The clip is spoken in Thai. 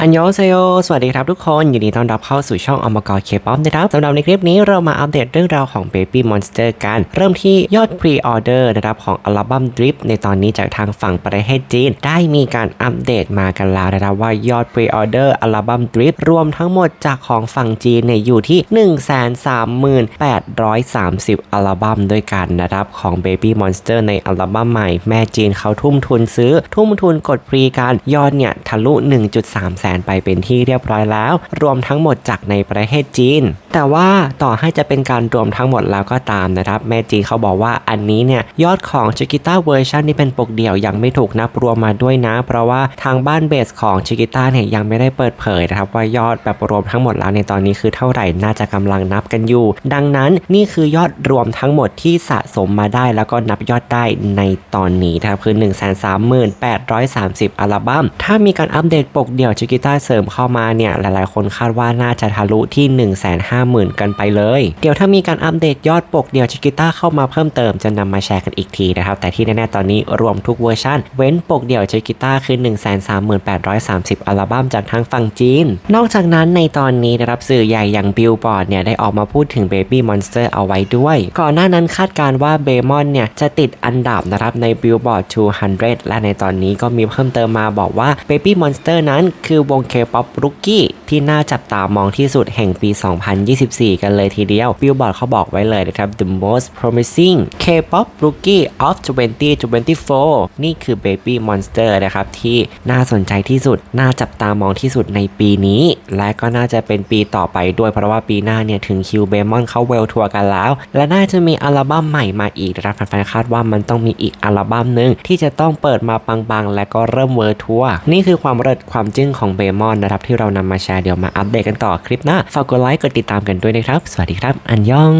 อันยองเซโยสวัสดีครับทุกคนยินดีต้อนรับเข้าสู่ช่องอมกรเคป๊อปนะครับสำหรับในคลิปนี้เรามาอัปเดตเรื่องราวของ Baby Monster กัน เริ่มที่ยอดพรีออเดอร์นะครับของอัลบั้ม Drip ในตอนนี้จากทางฝั่งประเทศจีน ได้มีการอัปเดตมากันแล้วนะครับว่ายอดพรีออเดอร์อัลบั้ม Drip รวมทั้งหมดจากของฝั่งจีนเนี่ยอยู่ที่ 138,30 อัลบั้มด้วยกันนะครับของ Baby Monster ในอัลบั้มใหม่แม่จีนเขาทุ่มทุนซื้อ ทุ่มทุนกดพรีการยอดเนี่ยทะลุ 1.3แสนไปเป็นที่เรียบร้อยแล้ว รวมทั้งหมดจากในประเทศจีน แต่ว่าต่อให้จะเป็นการรวมทั้งหมดแล้วก็ตามนะครับแม่จีเขาบอกว่าอันนี้เนี่ยยอดของชิกิต้าเวอร์ชันที่เป็นปกเดี่ยวยังไม่ถูกนับรวมมาด้วยนะ เพราะว่าทางบ้านเบสของชิกิต้าเนี่ยยังไม่ได้เปิดเผยนะครับว่ายอดแบบรวมทั้งหมดแล้วในตอนนี้คือเท่าไหร่น่าจะกำลังนับกันอยู่ ดังนั้นนี่คือยอดรวมทั้งหมดที่สะสมมาได้แล้วก็นับยอดได้ในตอนนี้นะครับคือ 138,30 อัลบั้มถ้ามีการอัปเดตปกเดี่ยวชิกิต้าเสริมเข้ามาเนี่ยหลายๆ คนคาดว่าน่าจะทะลุที่ 150,000 กันไปเลย เดี๋ยวถ้ามีการอัปเดตยอดปกเดี่ยวชิกิต้าเข้ามาเพิ่มเติมจะนำมาแชร์กันอีกทีนะครับ แต่ที่แน่ๆตอนนี้รวมทุกเวอร์ชันเว้นปกเดี่ยวชิกิต้าคือ 138,30 อัลบั้มจากทางฝั่งจีน นอกจากนั้นในตอนนี้นะครับสื่อใหญ่อย่างบิลบอร์ดเนี่ยได้ออกมาพูดถึง Baby Monster เอาไว้ด้วย ก่อนหน้านั้นคาดการณ์ว่าเบมอนเนี่ยจะติดอันดับนะครับใน Billboard 200 และในตอนนี้ก็มีเพิ่มเติมมาบอกว่า Baby Monster นั้นคือวง K-pop Rookie ที่น่าจับตามองที่สุดแห่งปี 2024 กันเลยทีเดียว Billboard เขาบอกไว้เลยนะครับ The most promising K-pop Rookie of 2024 นี่คือ Baby Monster นะครับ ที่น่าสนใจที่สุด น่าจับตามองที่สุดในปีนี้ และก็น่าจะเป็นปีต่อไปด้วย เพราะว่าปีหน้าเนี่ยถึงคิวเบมอนเขาเวลทัวร์กันแล้ว และน่าจะมีอัลบั้มใหม่มาอีกนะครับแฟนๆคาดว่ามันต้องมีอีกอัลบั้มหนึ่งที่จะต้องเปิดมาปังๆ และก็เริ่มเวอร์ทัวร์นี่คือความเริดความจึ้งของเบมอนนะครับที่เรานำมาแชร์เดี๋ยวมาอัปเดตกันต่อคลิปหน้า ฝากกดไลค์ กดติดตามกันด้วยนะครับ สวัสดีครับ อันยอง